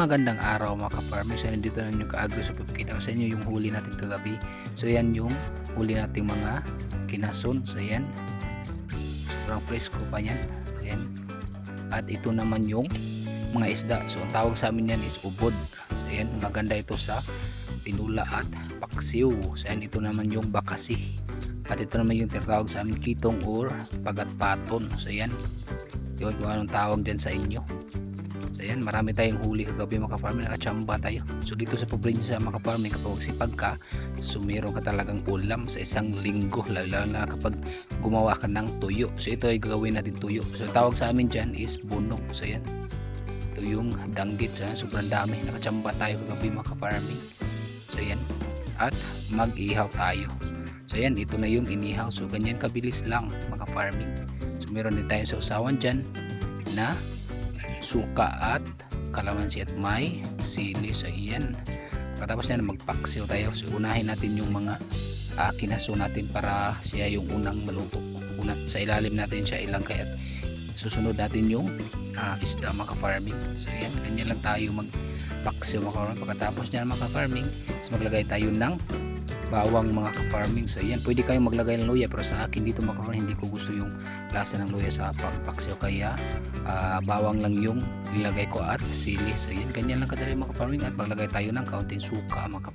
Magandang araw mga ka-farmer. So dito na yung kaagro sa papakita ko sa inyo yung huli natin kagabi. So yan yung huli nating mga kinason. So yan. Sobrang presko pa yan. So yan. At ito naman yung mga isda. So ang tawag sa amin yan is ubod. So yan. Maganda ito sa tinula at paksiw. So yan. Ito naman yung bakasi. At ito naman yung tinatawag sa amin kitong or pagatpaton. So yan. Yun kung anong tawag dyan sa inyo. So ayan, marami tayong huli kagabi mga farming, nakachamba tayo. So dito sa probinsya mga farming, kapag sipag ka, so meron ka talagang ulam sa isang linggo, lalo na kapag gumawa ka ng tuyo. So ito ay gagawin natin tuyo. So tawag sa amin dyan is bunok. So ayan, ito yung danggit. So, ayan, sobrang dami, nakachamba tayo kagabi mga farming. So ayan, at mag-ihaw tayo. So ayan, ito na yung inihaw. So ganyan kabilis lang mga farming. Meron din tayo sa usawan dyan na suka at kalamansi at may sili. So iyan pagkatapos na magpaksiw tayo. So unahin natin yung mga uh, kinaso natin para siya yung unang maluto. Una, sa ilalim natin siya ilagay at susunod natin yung uh, isda mga so yan ganyan lang tayo magpaksiw mga farming pagkatapos niyan mga so maglagay tayo ng bawang mga ka-farming. So yan pwede kayong maglagay ng luya pero sa akin dito mga ka-farming hindi ko gusto yung lasa ng luya sa pagpaksiw. Kaya uh, bawang lang yung nilagay ko at sili. So yan. Ganyan lang kadali mga at maglagay tayo ng kaunting suka mga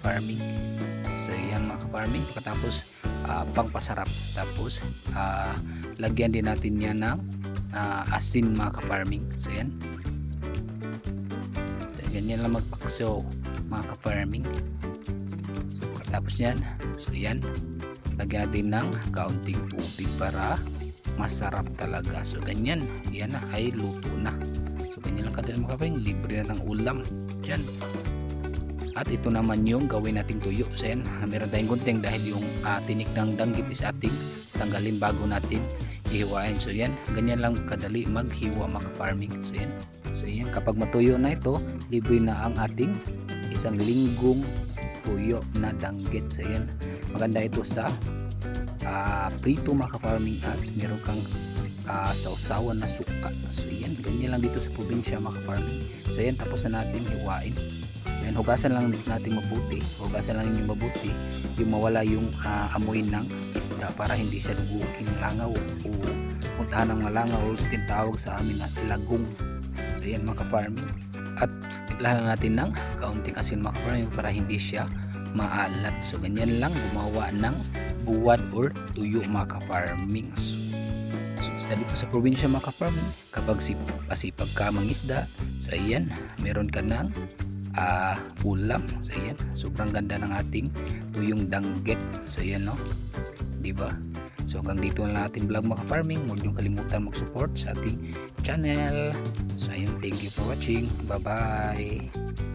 so yan mga pagkatapos uh, pangpasarap. Tapos uh, lagyan din natin yan ng uh, asin mga so yan. So, ganyan lang magpaksiw mga ka-farming. Tapos yan. So yan. Lagyan natin ng kaunting tubig para masarap talaga. So ganyan. Yan na. Ay luto na. So ganyan lang kadali mga kapeng. Libre na ng ulam. Dyan at ito naman yung gawin nating tuyo. So yan. Meron tayong gunting dahil yung uh, tinik ng danggit is ating tanggalin bago natin ihiwain so yan. Ganyan lang kadali maghiwa mga farming so yan. So yan. Kapag matuyo na ito libre na ang ating isang linggong tuyo na danggit. So yan maganda ito sa uh, prito mga farming at meron kang uh, sausawan na suka so yan ganyan lang dito sa probinsya mga farming so yan tapos na natin hiwain. Yan hugasan lang natin mabuti. Hugasan lang yung mabuti. Yung mawala yung uh, amoy ng isda para hindi siya dugukin langaw o puntahan ng malangaw o tinatawag sa amin na lagong. So yan mga at timplahan natin ng kaunting asin mga farming para hindi siya maalat. So ganyan lang gumawa ng buwad or tuyo mga farming so basta dito sa probinsya mga farming kapag pasipag ka mangisda so ayan meron ka ng uh, ulam. So ayan sobrang ganda ng ating tuyong danggit. So ayan no? Diba so hanggang dito na natin vlog mga farming huwag niyong kalimutan mag support sa ating channel. So ayan thank you for watching. Bye bye